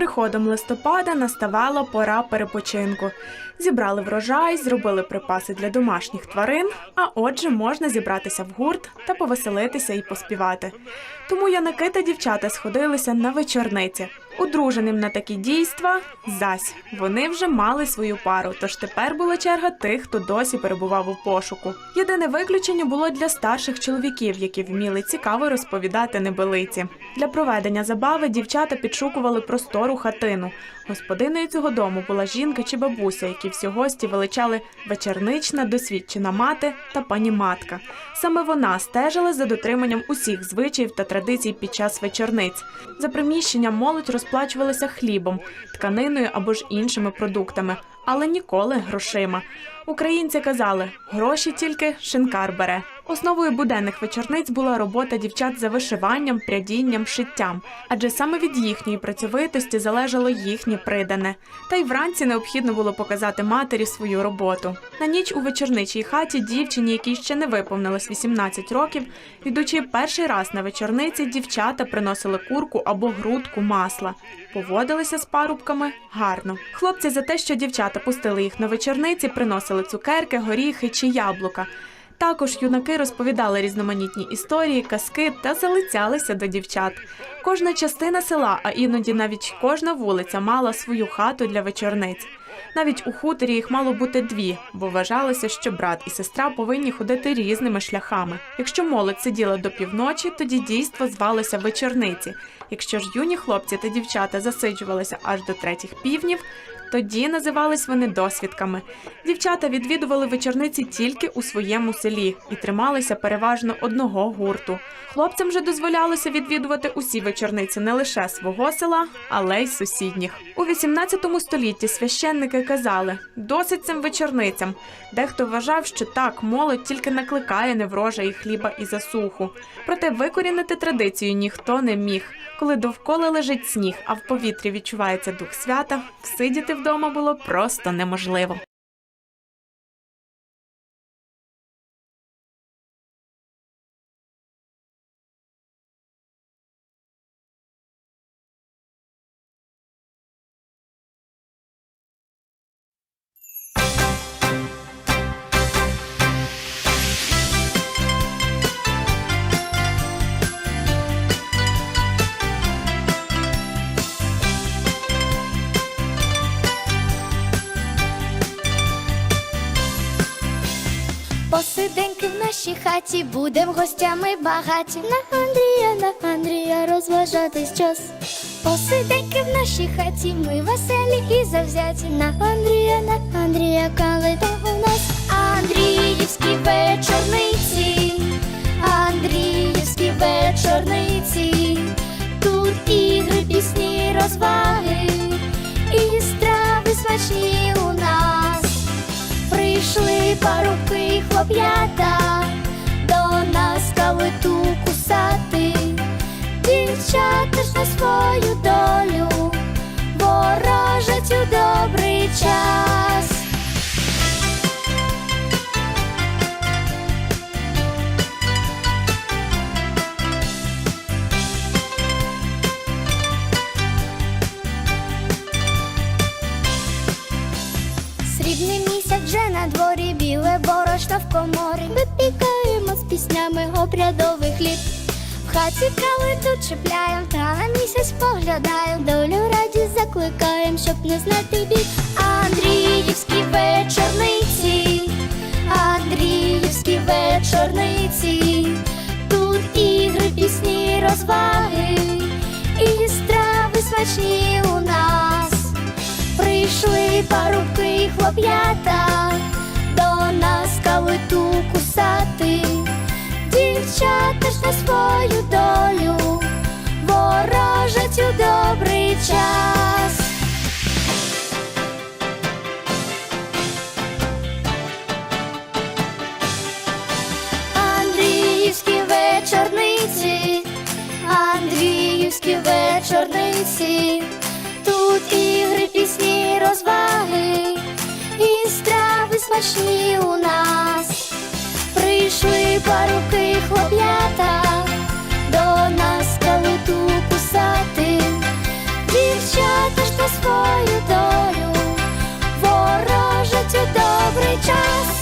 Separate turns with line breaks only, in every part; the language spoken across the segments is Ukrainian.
приходом листопада наставала пора перепочинку. Зібрали врожай, зробили припаси для домашніх тварин, а отже, можна зібратися в гурт та повеселитися і поспівати. Тому Яники та дівчата сходилися на вечорниці. Одруженим на такі дійства зась. Вони вже мали свою пару, тож тепер була черга тих, хто досі перебував у пошуку. Єдине виключення було для старших чоловіків, які вміли цікаво розповідати небелиці. Для проведення забави дівчата підшукували простору хатину. Господиною цього дому була жінка чи бабуся, які всі гості величали вечернична, досвідчена мати та пані матка. Саме вона стежила за дотриманням усіх звичаїв та традицій під час вечорниць. За приміщенням молодь розплачувалася хлібом, тканиною або ж іншими продуктами, але ніколи грошима. Українці казали, гроші тільки шинкар бере. Основою буденних вечорниць була робота дівчат за вишиванням, прядінням, шиттям, адже саме від їхньої працьовитості залежало їхнє придане. Та й вранці необхідно було показати матері свою роботу. На ніч у вечорничій хаті дівчині, якій ще не виповнилось 18 років, йдучи перший раз на вечорниці, дівчата приносили курку або грудку масла. Поводилися з парубками гарно. Хлопці за те, що дівчата пустили їх на вечорниці, приносили цукерки, горіхи чи яблука. Також юнаки розповідали різноманітні історії, казки та залицялися до дівчат. Кожна частина села, а іноді навіть кожна вулиця мала свою хату для вечорниць. Навіть у хуторі їх мало бути дві, бо вважалося, що брат і сестра повинні ходити різними шляхами. Якщо молодь сиділа до півночі, тоді дійство звалося вечорниці. Якщо ж юні хлопці та дівчата засиджувалися аж до третіх півнів, тоді називались вони досвідками. Дівчата відвідували вечорниці тільки у своєму селі і трималися переважно одного гурту. Хлопцям же дозволялося відвідувати усі вечорниці не лише свого села, але й сусідніх. У 18 столітті священники казали: досить цим вечорницям. Дехто вважав, що так молодь тільки накликає неврожаї хліба і засуху. Проте викорінити традицію ніхто не міг. Коли довкола лежить сніг, а в повітрі відчувається дух свята, сидіти вдома було просто неможливо.
Посиденьки в нашій хаті, будем гостями багаті. На Андрія, на Андрія розважатись час. Посиденьки в нашій хаті, ми веселі і завзяті. На Андрія, на Андрія, калита у нас. Андріївські вечорниці, Андріївські вечорниці. Тут ігри, пісні, розваги і страви смачні у нас. Прийшли парубки хлоп'ята до нас калиту обрядовий хліб. В хаті калиту чіпляєм, та на місяць поглядаєм. Долю раді закликаєм, щоб не знати бід. Андріївські вечорниці, Андріївські вечорниці. Тут ігри, пісні, розваги і страви смачні у нас. Прийшли парубки хлоп'ята до нас калиту кусати, ж на свою долю ворожать у добрий час. Андріївські вечорниці, Андріївські вечорниці. Тут ігри, пісні, розваги і страви смачні у нас. Прийшли парубки хлоп'ята, до нас калиту кусати, дівчата
ж на свою долю. Ворожать у добрий час.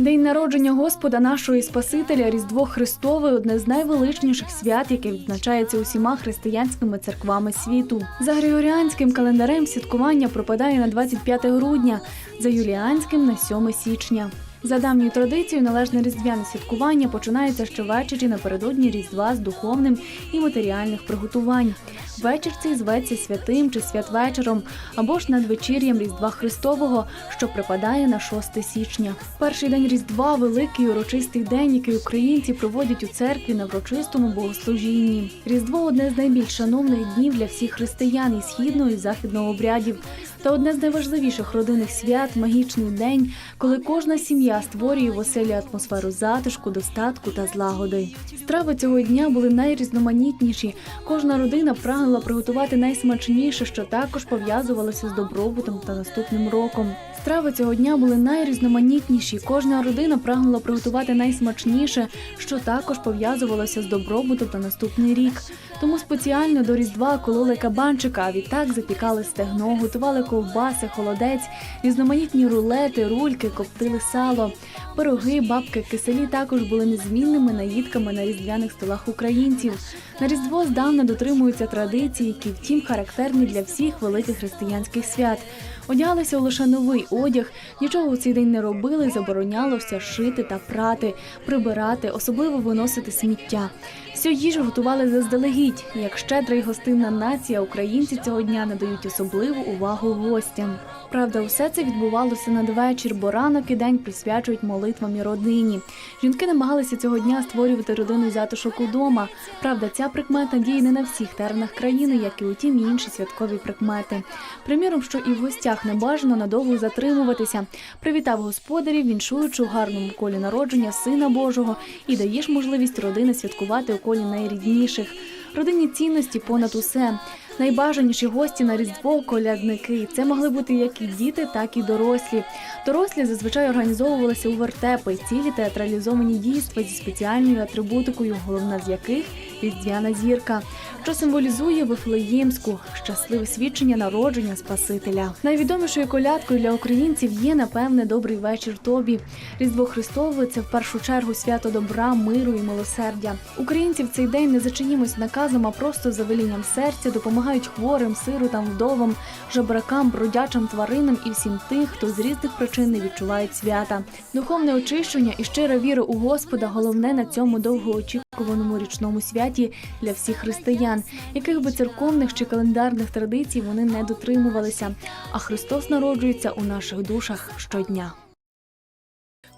День народження Господа нашого і Спасителя Різдво Христове одне з найвеличніших свят, яке відзначається усіма християнськими церквами світу. За григоріанським календарем святкування пропадає на 25 грудня, за юліанським на 7 січня. За давньою традицією, належне різдвяне святкування починається щовечері напередодні Різдва з духовним і матеріальних приготувань. Вечір цей зветься святим чи святвечором або ж надвечір'ям Різдва Христового, що припадає на 6 січня. Перший день Різдва великий урочистий день, який українці проводять у церкві на врочистому богослужінні. Різдво одне з найбільш шановних днів для всіх християн і східного і західного обрядів. Та одне з найважливіших родинних свят магічний день, коли кожна сім'я створює в оселі атмосферу затишку, достатку та злагоди. Страви цього дня були найрізноманітніші. Кожна родина прагнула приготувати найсмачніше, що також пов'язувалося з добробутом та наступним роком. Страви цього дня були найрізноманітніші. Кожна родина прагнула приготувати найсмачніше, що також пов'язувалося з добробутом та наступний рік. Тому спеціально до Різдва кололи кабанчика, а відтак запікали стегно, готували ковбаси, холодець, різноманітні рулети, рульки, коптили сало. Пироги, бабки, киселі також були незмінними наїдками на різдвяних столах українців. На Різдво здавна дотримуються традиції, які втім характерні для всіх великих християнських свят. Одягалися лише новий одяг, нічого у цей день не робили, заборонялося шити та прати, прибирати, особливо виносити сміття. Всю їжу готували заздалегідь, як щедра й гостинна нація, українці цього дня надають особливу увагу гостям. Правда, усе це відбувалося надвечір, бо ранок і день присвячують молитвам і родині. Жінки намагалися цього дня створювати родинний затишок удома. Правда, ця прикмета діє не на всіх теренах країни, як і у тім інші святкові прикмети. Приміром, що і в гостях не бажано надовго затримуватися. Привітав господарів, віншуючи у гарному колі народження Сина Божого і даєш можливість родини святкувати колі найрідніших. Родинні цінності понад усе. Найбажаніші гості на Різдво колядники. Це могли бути як і діти, так і дорослі. Дорослі зазвичай організовувалися у вертепи, цілі театралізовані дійства зі спеціальною атрибутикою, головна з яких різдвяна зірка, що символізує Вифлеємську щасливе свідчення народження Спасителя. Найвідомішою колядкою для українців є напевне добрий вечір тобі. Різдво Христове це в першу чергу свято добра, миру і милосердя. Українці в цей день не за чиїмось наказом, а просто за велінням серця допомагають хворим, сиротам, вдовам, жебракам, бродячим тваринам і всім тих, хто з різних причин не відчувають свята. Духовне очищення і щира віра у Господа головне на цьому довгоочікуваному річному святі для всіх християн, яких би церковних чи календарних традицій вони не дотримувалися. А Христос народжується у наших душах щодня.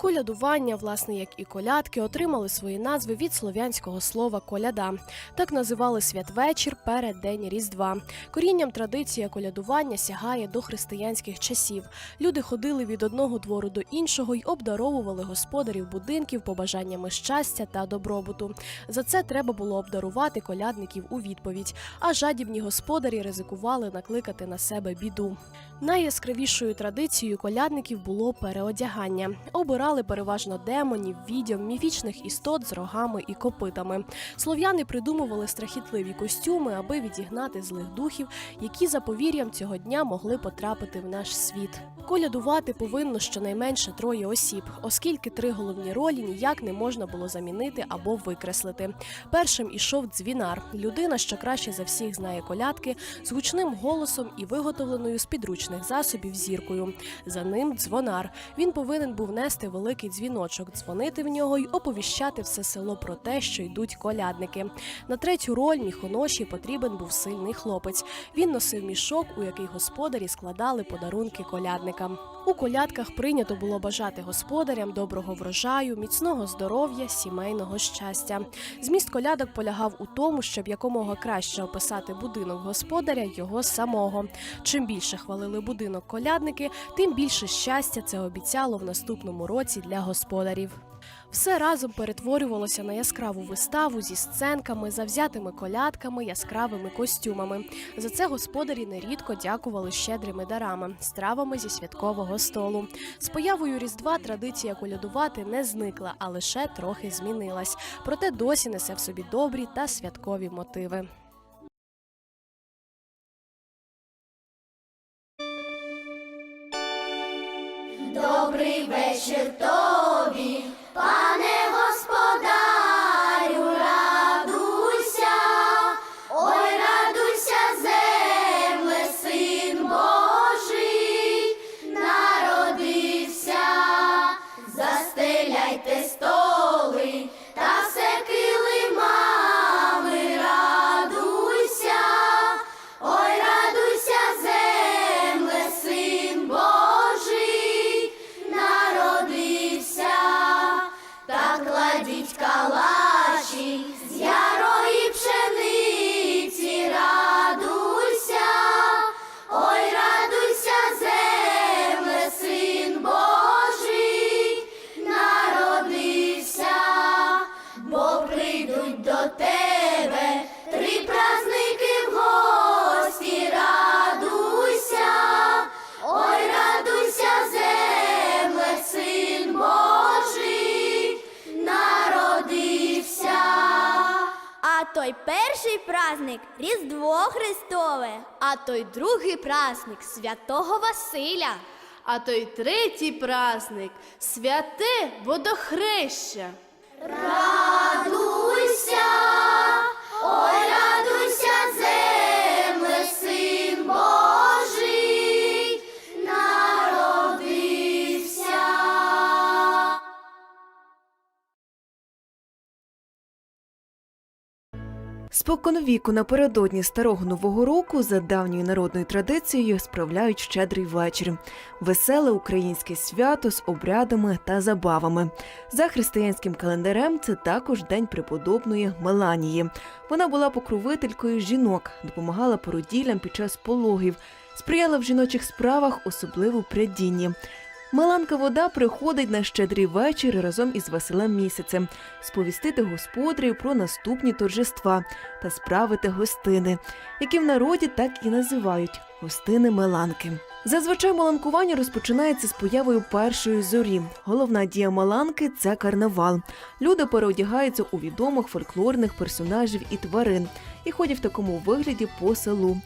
Колядування, власне, як і колядки, отримали свої назви від слов'янського слова коляда. Так називали святвечір перед день Різдва. Корінням традиція колядування сягає до християнських часів. Люди ходили від одного двору до іншого й обдаровували господарів будинків побажаннями щастя та добробуту. За це треба було обдарувати колядників у відповідь. А жадібні господарі ризикували накликати на себе біду. Найяскравішою традицією колядників було переодягання. Обирали переважно демонів, відьом, міфічних істот з рогами і копитами. Слов'яни придумували страхітливі костюми, аби відігнати злих духів, які за повір'ям цього дня могли потрапити в наш світ. Колядувати повинно щонайменше троє осіб, оскільки три головні ролі ніяк не можна було замінити або викреслити. Першим ішов дзвінар, людина, що краще за всіх знає колядки, з гучним голосом і виготовленою з підручних засобів зіркою. За ним дзвонар. Він повинен був нести великий дзвіночок, дзвонити в нього й оповіщати все село про те, що йдуть колядники. На третю роль міхоноші потрібен був сильний хлопець. Він носив мішок, у який господарі складали подарунки колядникам. У колядках прийнято було бажати господарям доброго врожаю, міцного здоров'я, сімейного щастя. Зміст колядок полягав у тому, щоб якомога краще описати будинок господаря його самого. Чим більше хвалили будинок колядники, тим більше щастя це обіцяло в наступному році для господарів. Все разом перетворювалося на яскраву виставу зі сценками, завзятими колядками, яскравими костюмами. За це господарі нерідко дякували щедрими дарами, стравами зі святкового столу. З появою Різдва традиція колядувати не зникла, а лише трохи змінилась. Проте досі несе в собі добрі та святкові мотиви.
Вечір
той перший праздник Різдво Христове, а той другий праздник Святого Василя.
А той третій праздник святе водохреща.
Радуйся,
Споконвіку напередодні старого нового року за давньою народною традицією справляють щедрий вечір. Веселе українське свято з обрядами та забавами. За християнським календарем це також день преподобної Меланії. Вона була покровителькою жінок, допомагала породілям під час пологів, сприяла в жіночих справах, особливо при дінні. Маланка вода приходить на щедрий вечір разом із Василем місяцем, сповістити господарів про наступні торжества та справити гостини, які в народі так і називають гостини Маланки. Зазвичай маланкування розпочинається з появою першої зорі. Головна дія маланки це карнавал. Люди переодягаються у відомих фольклорних персонажів і тварин і ходять в такому вигляді по селу.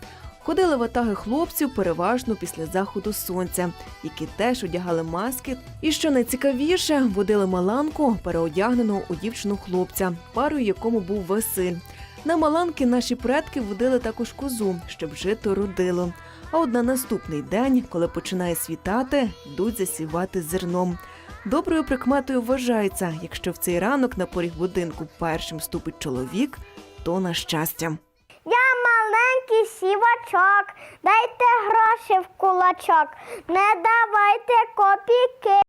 Ходили ватаги хлопців переважно після заходу сонця, які теж одягали маски. І що найцікавіше, водили маланку, переодягненого у дівчину хлопця, парою якому був Василь. На маланки наші предки водили також козу, щоб жито родило. А от на наступний день, коли починає світати, йдуть засівати зерном. Доброю прикметою вважається, якщо в цей ранок на поріг будинку першим ступить чоловік, то на щастя.
Маленький сівачок, дайте гроші в кулачок, не давайте копійки,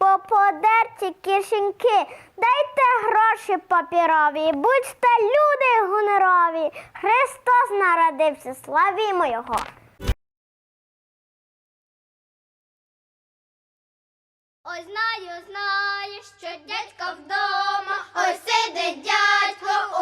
бо подерті кишеньки. Дайте гроші папірові, будьте люди гонорові. Христос народився, славімо Його.
Ой, знаю, знаю, що дядько вдома, ой сидить дядько